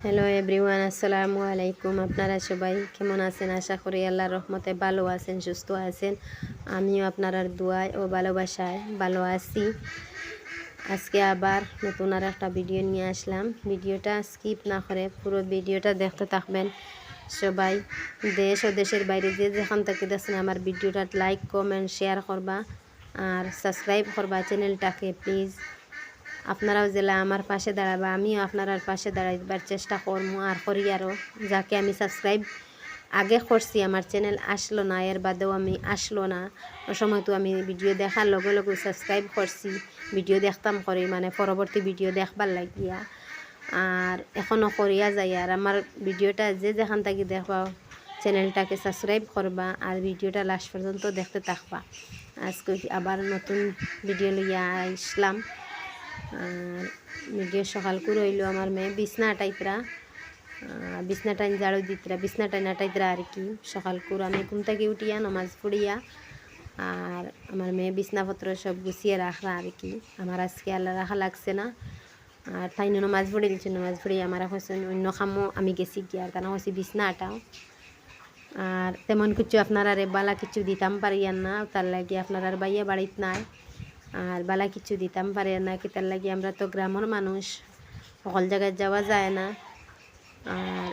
Hello everyone আসসালামু আলাইকুম আপনারা সবাই কেমন আছেন আশা করি আল্লাহর রহমতে ভালো আছেন সুস্থ আছেন আমিও আপনার দোয়ায় ও ভালোবাসায় ভালো আছি আজকে আবার নতুন আর একটা ভিডিও নিয়ে আসলাম ভিডিওটা স্কিপ না করে পুরো ভিডিওটা দেখতে থাকবেন সবাই দেশ ও দেশের বাইরে যে যেখান থেকে দেখছেন আমার ভিডিওটা লাইক কমেন্ট শেয়ার করবা আর সাবস্ক্রাইব করবা চ্যানেলটাকে প্লিজ আপনারাও জেলা আমার পাশে দাঁড়াবা, আমিও আপনার পাশে দাঁড়াইবার চেষ্টা করব আর করি আরও যাকে আমি সাবস্ক্রাইব আগে করছি, আমার চ্যানেল আসলো না, এর বাদেও আমি আসলো না। ও সময় তো আমি ভিডিও দেখার লগে লগে সাবস্ক্রাইব করছি ভিডিও দেখতাম করি মানে পরবর্তী ভিডিও দেখবার লাগিয়া। আর এখনও করিয়া যাই, আর আমার ভিডিওটা যে যেখান থেকে দেখবা চ্যানেলটাকে সাবস্ক্রাইব করবা, আর ভিডিওটা লাস্ট পর্যন্ত দেখতে থাকবা। আজকে আবার নতুন ভিডিও লইয়া আসলাম। আর ভিডিও সকাল করে হইল আমার মেয়ে, বিছনা টাইপরা। বিছনা টাইন ঝাড়ু দিতরা, বিছনা টাইন আটাইতরা আর কি। সকাল করে আমি ঘুম থেকে উঠিয়া নমাজ পড়িয়া আর আমার মেয়ে বিছনাপত্র সব গুছিয়ে রাখলা আর কি। আমার আজকে আল্লাহ রাখা লাগছে না। আর তাই নমাজ পড়ে দিচ্ছে নমাজ পড়ে আমার হচ্ছে অন্য কামও, আমি গেছি কি আর তারা হচ্ছে বিছনা আটাও আর তেমন কিছু আপনারা রে বালা কিছু দিতাম পারিয়ান না, তার লাগে আপনার আর বাইয়া বাড়িত নাই। আর বালা কিছু দিতাম পারে না, কি তার লাগে আমরা তো গ্রামের মানুষ। সকল জায়গায় যাওয়া যায় না। আর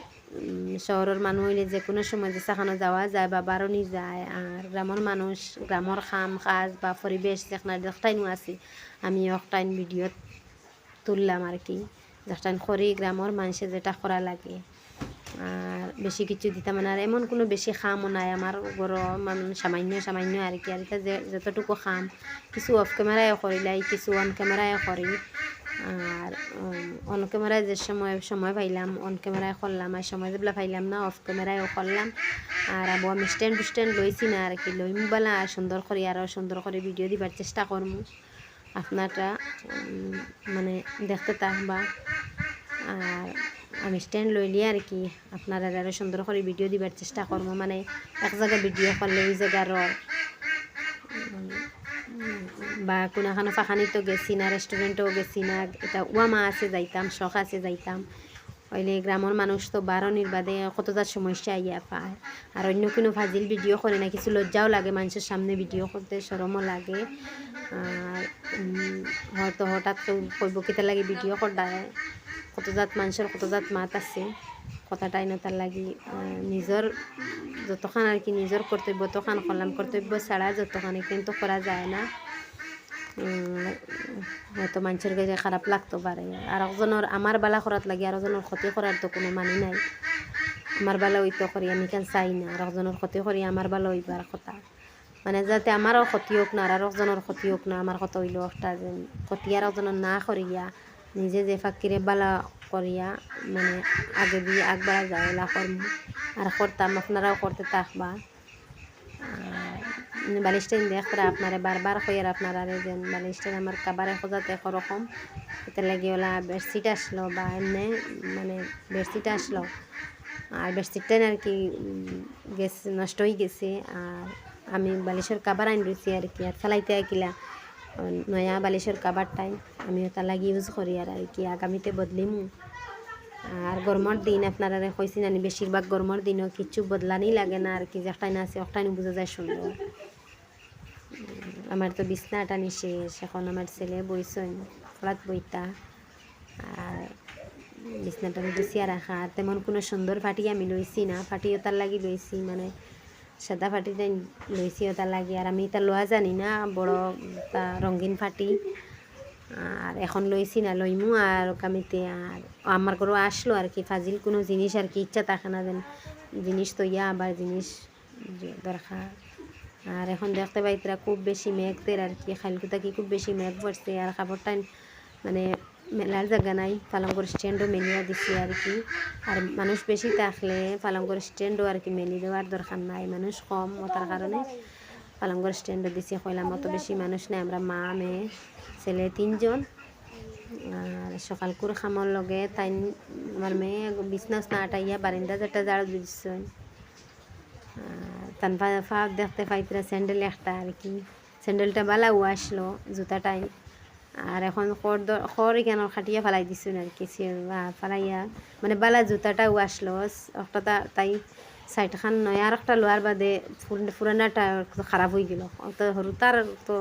শহরের মানুষ হইলে যে কোনো সময় যে সেখানে যাওয়া যায় বা বারণি যায়। আর গ্রামের মানুষ, গ্রামের খাম কাজ বা পরিবেশ যেখানে দেখটাইনও আছে, আমি একটাইন ভিডিও তুললাম আর কি। যেখান খরি গ্রামের মানুষে যেটা করা লাগে। আর বেশি কিছু দিতাম না। আর এমন কোনো বেশি খামও নাই। আমার মানে সামান্য সামান্য আর কি। আর এটা যতটুকু খাম, কিছু অফ ক্যামেরায় করিলাই কিছু অন ক্যামেরায় করি আর অন ক্যামেরায় যে সময় সময় পাইলাম অন ক্যামেরায় করলাম আর সময় যেগুলো পাইলাম না অফ ক্যামেরায় করলাম আর আবু, আমি স্ট্যান্ড স্ট্যান্ড লইছি না আর কি। লইম বলা আর সুন্দর করে আরও সুন্দর করে ভিডিও দিবার চেষ্টা করব আপনারটা মানে দেখতে থাকবা। আর আমি স্ট্যান্ড লইলি আর কি আপনারা আরও সুন্দর করে ভিডিও দিবার চেষ্টা করব মানে এক জায়গায় ভিডিও করলে ওই জায়গার বা কোনোখানো ফাঁকানিতো গেছি না রেস্টুরেন্টেও গেছি না, এটা ওয়ামা আছে যাইতাম শখ আছে যাইতাম। হইলে গ্রামের মানুষ তো বারণির বাদে কতটার সমস্যা ইয়া পায়। আর অন্য কোনো ফাজিল ভিডিও করে না, কিছু লজ্জাও লাগে মানুষের সামনে ভিডিও করতে সরমও লাগে। আর হয়তো হঠাৎ কইব কেতে লাগে ভিডিও করদায় কতজাত মানুষের কতজাত মাত আছে কথাটাই না তার লাগি নিজের যতক্ষণ আর কি নিজের কর্তব্য তখন করলাম কর্তব্য ছাড়া যতক্ষণ কিন্তু করা যায় না। হয়তো মানুষের কাছে খারাপ লাগতে পারে আর একজনের আমার বেলা করাত লাগে আর একজনের ক্ষতি করার তো কোনো মানি নাই। আমার বেলা ওই তো করি আমি কেন চাই না আর একজনের ক্ষতি করি আমার বেলা ওইবার কথা। মানে যাতে আমারও ক্ষতি হোক না আর একজনের ক্ষতি হোক না আমার কথা হইল একটা যে ক্ষতি আর একজনের না করিয়া নিজে যে ফাঁকিরে বালা করিয়া মানে আগে দিয়ে আগবাড়া যায় এলা করম। আর করতাম, আপনারাও করতে থাকবা। বালিশটাইন দেখরা আপনারা বারবার কইয়ার আপনারা যেন বালিশটাইন আমার কাবারে খোঁজাতে একরকম এতে লাগে ওলা বেডশিট আসলো বা এমনি মানে বেডশিট আসলো। আর বেডশিটটাই আর কি গেছে, নষ্ট হয়ে গেছে। আর আমি বালিশের কাবার আইন রয়েছি আর কি, আর ফেলাইতে আঁকিলা নয়া বালিশের কাবারটাই আমি ওটা লাগি ইউজ করি আর আর কি আগামীতে বদলিমু। আর গরমের দিন আপনারা কইছি নানি, বেশিরভাগ গরমের দিনও কিছু বদলানি লাগে না আর কি যেটাই না আছে ওটাই বোঝা যায় সুন্দর। আমার তো বিছনা টানি শেষ, এখন আমার ছেলে বইছেন ফলাত বইতা আর বিছনাটা গুছিয়া রাখা, আর তেমন কোনো সুন্দর ফাটি আমি লইছি না ফাটিও তার লাগি লইছি মানে সাদা ফাটিটা লইছি ওটা লাগে। আর আমি এটা লোয়া জানি না, বড় তা রঙিন ফাটি। আর এখন লইছি না লইমু আর কামিতে আর আমার ঘরও আসলো আর কি ফাজিল কোনো জিনিস আর কি ইচ্ছা থাকে না যেন। জিনিস তো ইয়া, আবার জিনিস দরকার আর এখন দেখতে পাই তারা খুব বেশি মেঘদের আর কি খালকুতা কি খুব বেশি মেঘ পড়ছে আর খাবারটা মানে মেলার জায়গা নাই পালঙ্গর স্ট্যান্ডও মেলিয়া দিছি আর কি। আর মানুষ বেশি থাকলে পালঙ্গর স্ট্যান্ডও আর কি মেলি দেওয়ার দরকার নাই। মানুষ কম ওটার কারণে পালঙ্গর স্ট্যান্ডও দিছি। কইলাম অত বেশি মানুষ নাই। আমরা মা, মেয়ে, ছেলে তিনজন। আর সকাল করে খামর লগে তাই আমার মেয়ে বিছনা না আটাইয়া বারিন্দা যেটা জাড় দিচ্ছে তান ফা দেখতে পাইতরা স্যান্ডেল একটা আর কি। স্যান্ডেলটা বালাও আসলো জুতাটাই আর এখন খড় খড় কেন খাটিয়া ফেলাই দিছুন আর কি ফেলাইয়া। মানে বালা জুতাটাও আসলো একটা তাই সাইড খান নয় আর একটা লোয়ার বাদে পুরানাটা খারাপ হয়ে গেল। তো সরু তার তো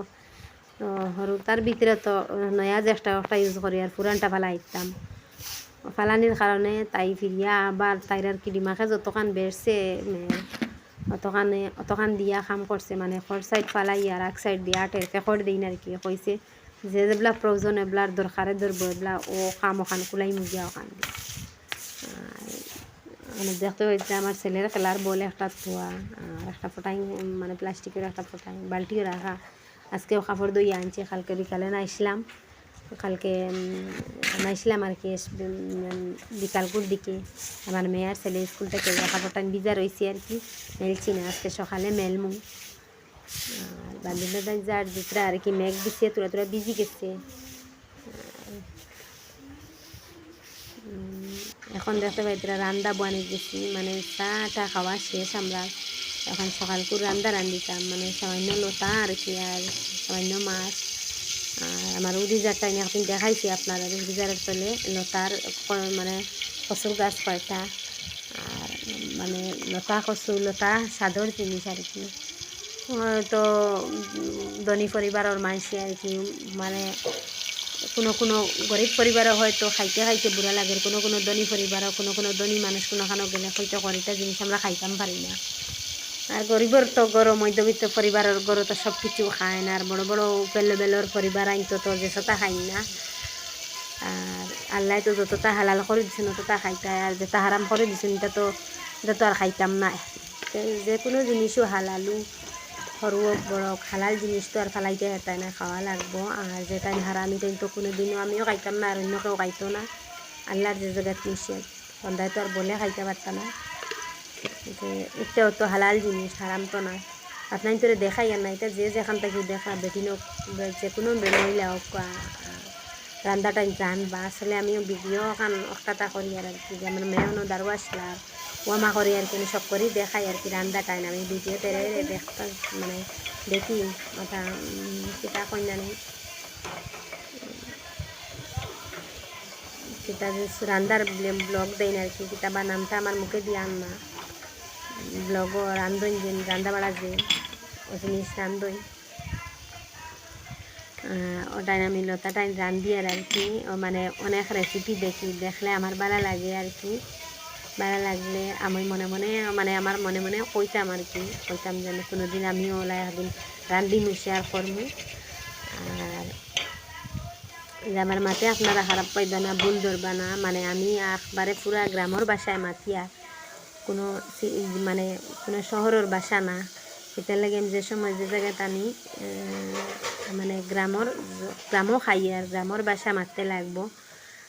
সরু তার ভিতরে তো নয়া যে একটা একটা ইউজ করি আর পুরানটা ফেলাই দিতাম। ফালানির কারণে তাই ফিরিয়া আবার তাইরার কিডিমাকে যতখান বেড়ছে অতখানে, অতখান দিয়া কাম করছে মানে খর সাইড ফালাই আর এক সাইড দিয়া টেরকে খড় দিন আর কি কইছে যে যেগুলা প্রয়োজন এগুলার দরকারে ধরবো এগুলা ও কাম ওখান কুলাই মুগিয়া ওখান দিয়ে মানে দেখতে হয়েছে আমার ছেলের খেলার বলে একটা ধোয়া আর একটা ফোটাই মানে প্লাস্টিকের একটা ফোটাই বালতিও রাখা আজকেও কাপড় দই আনছে, কালকে বিকালে না আসলাম কালকে নাইছিলাম আর কি বিকালকুর দিকে। আমার মেয়ের ছেলে স্কুল থেকে কাপড়টা ভিজা রয়েছে আর কি মেলছি না আজকে সকালে মেলমু আর বান্ধবীরা যার দুতরা আর কি মেঘ দিছে, তোরা তোরা বিজি গেছে। এখন দেখতে পাই তোরা রান্দা বানি গেছি মানে চাটা খাওয়া শেষ আমরা। এখন সকালকুর রান্দা রান্দিতাম মানে সামান্য লতা আর কি, আর সামান্য মাছ। আর আমার উদিজার টাইম এখন দেখাইছি আপনারা উদিজারের তলে লতার মানে কচুর গাছ কয়টা। আর মানে লতা কচু, লতা সাদর জিনিস আর কি। তো ধনী পরিবারের মানুষে আর কি মানে কোনো কোনো গরিব পরিবারও হয়তো খাইতে খাইতে বুড়া লাগে কোনো কোনো ধনী পরিবারও কোনো কোনো ধনী মানুষ কোনোখানো গেলে হয়তো করিটা জিনিস আমরা খাইতাম পারি না। আর গরিবর তো গরো মধ্যবিত্ত পরিবারের গরো তো সব কিছু খায় না আর বড় বড় পেল বেলোর পরিবার আইন তো তো যে সতা খাই না। আর আল্লাহ তো যতটা হালাল করে দিছেন ততটা খাইতে আর যেটা হারাম করে দিছেন তো এটা তো আর খাইতাম না যে কোনো জিনিসও হালালু। সরু বড় হালাল জিনিস তো আর ফালাইতে হেতায় না খাওয়া লাগবো। আর যেটা হারামি তাই তো কোনো দিনও আমিও খাইতাম না আর অন্য কেউ না। আল্লাহর যে জায়গাত নিষেধ সন্ধ্যায় তো আর বলে খাইতে পারতাম না। এটাও তো হালাল জিনিস হারাম তো না। আপনার তোরে দেখাই আর না এটা যে যেখান থেকে দেখা বেটিন যে কোনো মহিলা হোক জান বা আসলে আমিও ভিডিও খান অকাতা করি আর কি যে আমার মেয়েও দারু আসলা ওয়ামা করি আর কি সব করি, দেখাই আর কি, রান্না টাইম। আমি ভিডিও তেরে দেখতে মানে দেখি মাথা কিতা কন্যা নেই যে রান্দার ব্লগ দেয় না আর কি, কিতা বা নামটা আমার মুখে দিয়ে আন না। ব্লগও রান্ধন যে রান্না বাড়া যে ও জিনিস রান্ধই ওটাই আমি লতাটাই রান্ধি আর আর কি মানে অনেক রেসিপি দেখি, দেখলে আমার ভালো লাগে আর কি। ভালো লাগলে আমি মনে মনে মানে আমার মনে মনে কইতাম আর কি। কইতাম যেন কোনোদিন আমিও ওলাই একদিন রান্ধি শেয়ার করব আর যে আমার মাতে আপনারা খারাপ পাইবা না, ভুল ধরবা না মানে আমি একবারে পুরা গ্রামের বাসায় মাতিয়া। কোনো মানে কোনো শহরের বাসা না। এটা লাগে যে সময় যে জায়গাতে আমি মানে গ্রামের, গ্রামও খাই আর গ্রামের বাসা মারতে লাগবো।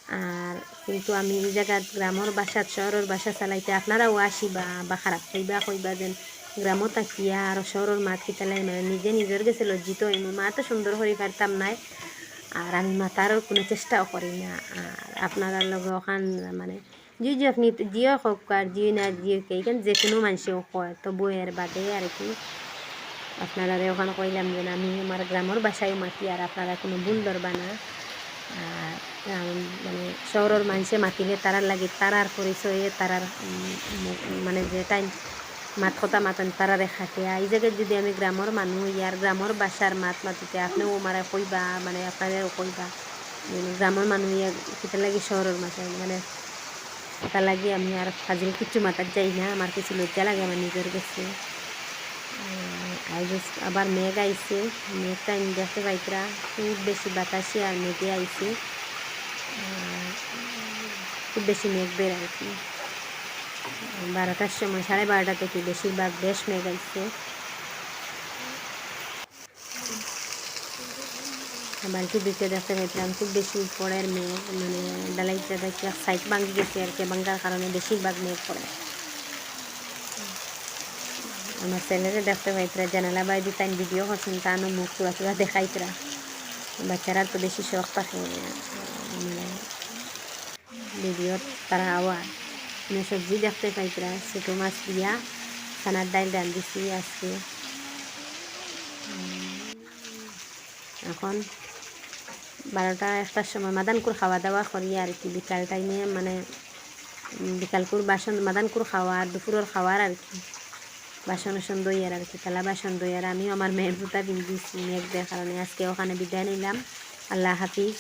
আর কিন্তু আমি এই জায়গাত গ্রামের বাসা শহরের বাসা চালাইতে আপনারাও আসিবা বা খারাপ পাইবা কইবা যেন গ্রামও তাকিয়া আর শহরের মাত কিতালাই মানে নিজে নিজের গেছে লজ্জিত হইম মা তো সুন্দর করে পারতাম নাই। আর আমি মাতার কোনো চেষ্টাও করি না। আর আপনারা লগে ওখান মানে যে যে আপনি জিও হোক আর জিও না জিও কে এখানে যে কোনো মানুষেও কয়, তো বইয়ের বাদে আর কি আপনারা ওখানে কইলাম যে আমি আমার গ্রামের বাসায় মাতি আর আপনারা কোনো ভুল ধরবা না। মানে শহরের মানুষে মাতিলে তারার লাগে তারার পরিচয়ে তারার মানে যে টাইম মাত কথা মাতেন তারারে খাটে এই জায়গায় যদি আমি গ্রামের মানুষ ইয়ার গ্রামের বাসার মাত মাতিতে আপনিও মারা কইবা মানে আপনারাও কইবা গ্রামের মানুষ ইয়া কিতা লাগে শহরের মাঝে মানে ওটা লাগে আমি আর ফাজিল কিচ্ছু মাতার যাই না আমার কিছু লজ্জা লাগে আমার নিজের কাছে আইজ আবার মেঘ আইছে, মেঘটা আমি দেখতে পাইতরা, খুব বেশি বাতাসে আর মেঘে আইছে। খুব বেশি মেঘ বের কি বারোটার সময়, সাড়ে বারোটা থেকে বেশিরভাগ বেশ মেঘ আইছে। বালতি দিকে দেখতে পাইছিলাম খুব বেশি পড়ের মেঘ মানে ডালাইতে দেখতে সাইড ভাঙ্গি গেছে আর কি ভাঙ্গার কারণে বেশিরভাগ মেঘ পড়ে। আমার ছেলেরে দেখতে পাইতরা, জানালা বাইদি তাই ভিডিও করছেন তানো মুখ চুয়া চুয়া দেখাইতরা। বাচ্চারা তো বেশি শখ থাকে মানে ভিডিও তারা আওয়াজ মানে সবজি দেখতে পাইতরা, ছোটো মাছ দিয়া ছানার ডাল ডাল দিছি আজকে এখন বারোটা একটার সময় মাদানকুর খাওয়া দাওয়া করি আর কি, বিকাল টাইমে মানে বিকালকুর বাসন মাদানকুর খাওয়া আর দুপুরের খাওয়ার আর কি। বাসন উসন দই আর আছে তালা বাসন দইয়ার আমি আমার মেয়ের জুতা মেঘ দেখার কারণে আজকে ওখানে বিদায় নিলাম। আল্লাহ হাফিজ।